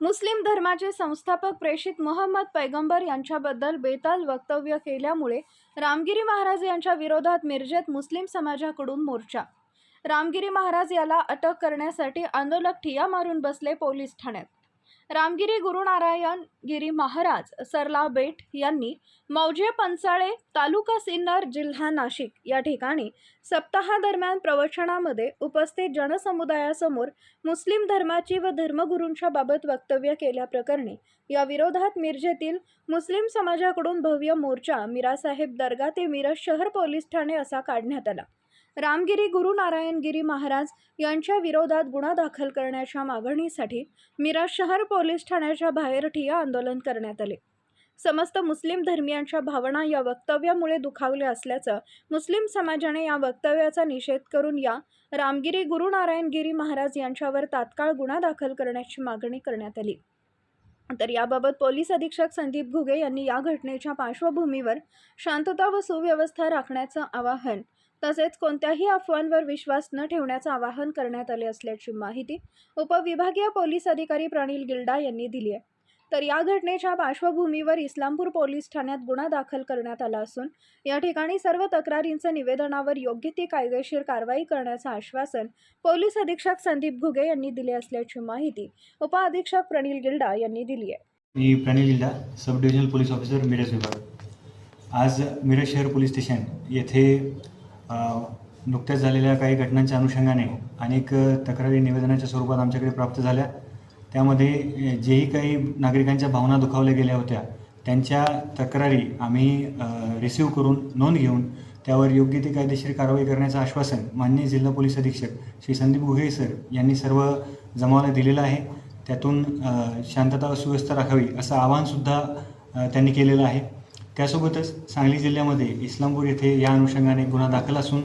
मुस्लिम धर्माचे संस्थापक प्रेषित मोहम्मद पैगंबर यांच्याबद्दल बेताल वक्तव्य केल्यामुळे रामगिरी महाराज यांच्या विरोधात मिरजेत मुस्लिम समाजाकडून मोर्चा. रामगिरी महाराज याला अटक करण्यासाठी आंदोलक ठिया मारून बसले पोलीस ठाण्यात. रामगिरी गुरुनारायण गिरी महाराज सरला बेट यांनी मौजे पंचाळे तालुका सिन्नर जिल्हा नाशिक या ठिकाणी सप्ताहादरम्यान प्रवचनामध्ये उपस्थित जनसमुदायासमोर मुस्लिम धर्माची व धर्मगुरूंच्या बाबत वक्तव्य केल्याप्रकरणी या विरोधात मिरजेतील मुस्लिम समाजाकडून भव्य मोर्चा मिरासाहेब दर्गा ते मिरज शहर पोलीस ठाणे असा काढण्यात आला. रामगिरी गुरु नारायणगिरी महाराज यांच्या विरोधात गुन्हा दाखल करण्याच्या मागणीसाठी मिरज शहर पोलीस ठाण्याच्या बाहेर ठिय्या आंदोलन करण्यात आले. समस्त मुस्लिम धर्मियांच्या भावना या वक्तव्यामुळे दुखावल्या असल्याचं मुस्लिम समाजाने या वक्तव्याचा निषेध करून या रामगिरी गुरु नारायणगिरी महाराज यांच्यावर तात्काळ गुन्हा दाखल करण्याची मागणी करण्यात आली. तर याबाबत पोलीस अधीक्षक संदीप घुगे यांनी या घटनेच्या पार्श्वभूमीवर शांतता व सुव्यवस्था राखण्याचं आवाहन तसेच कोणत्याही अफवांवर विश्वास न ठेवण्याचं आवाहन करण्यात आले असल्याची माहिती उपविभागीय पोलीस अधिकारी प्रणिल गिल्डा यांनी दिली आहे. तर या घटनेच्या पार्श्वभूमीवर इस्लामपूर पोलीस ठाण्यात गुन्हा दाखल करण्यात आला असून या ठिकाणी सर्व तक्रारींचं निवेदनावर योग्य ती कायदेशीर कारवाई करण्याचं आश्वासन पोलीस अधीक्षक संदीप घुगे यांनी दिले असल्याची माहिती उपअधीक्षक प्रणील गिल्डा यांनी दिली आहे. मी Pranil Gilda sub divisional police officer Miraj विभाग. आज मिरज शहर पोलीस स्टेशन येथे नुकत्याच झालेल्या काही घटनांच्या अनुषंगाने अनेक तक्रारी निवेदनाच्या स्वरूपात आमच्याकडे प्राप्त झाल्या. त्यामध्ये जेही काही नागरिकांच्या भावना दुखावल्या गेल्या होत्या त्यांच्या तक्रारी आम्ही रिसीव्ह करून नोंद घेऊन त्यावर योग्य ती कायदेशीर कारवाई करण्याचं आश्वासन माननीय जिल्हा पोलीस अधीक्षक श्री संदीप गुहे सर यांनी सर्व जमावाला दिलेलं आहे. त्यातून शांतता व सुव्यवस्था राखावी असं आवाहनसुद्धा त्यांनी केलेलं आहे. त्यासोबतच सांगली जिल्ह्यामध्ये इस्लामपूर येथे या अनुषंगाने गुन्हा दाखल असून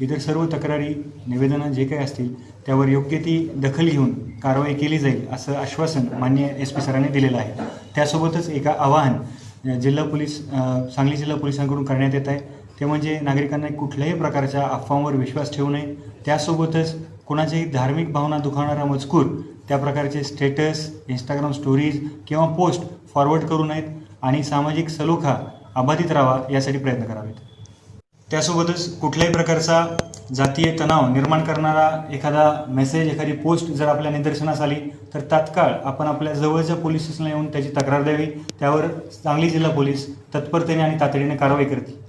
इतर सर्व तक्रारी निवेदनं जे काही असतील त्यावर योग्य ती दखल घेऊन कारवाई केली जाईल असं आश्वासन मान्य एस पी सरांनी दिलेलं आहे. त्यासोबतच एका आवाहन जिल्हा पोलीस सांगली जिल्हा पोलिसांकडून करण्यात येत आहे. ते म्हणजे नागरिकांना कुठल्याही प्रकारच्या अफवांवर विश्वास ठेवू नये. त्यासोबतच कोणाच्याही धार्मिक भावना दुखावणारा मजकूर त्या प्रकारचे स्टेटस इंस्टाग्राम स्टोरीज किंवा पोस्ट फॉरवर्ड करू नयेत. आणि सामाजिक सलोखा अबाधित राहावा यासाठी प्रयत्न करावेत. त्यासोबतच कुठल्याही प्रकारचा जातीय तणाव निर्माण करणारा एखादा मेसेज एखादी पोस्ट जर आपल्या निदर्शनास आली तर तात्काळ आपण आपल्या जवळच्या पोलीस स्टेशनला येऊन त्याची तक्रार द्यावी. त्यावर सांगली जिल्हा पोलीस तत्परतेने आणि तातडीने कारवाई करतील.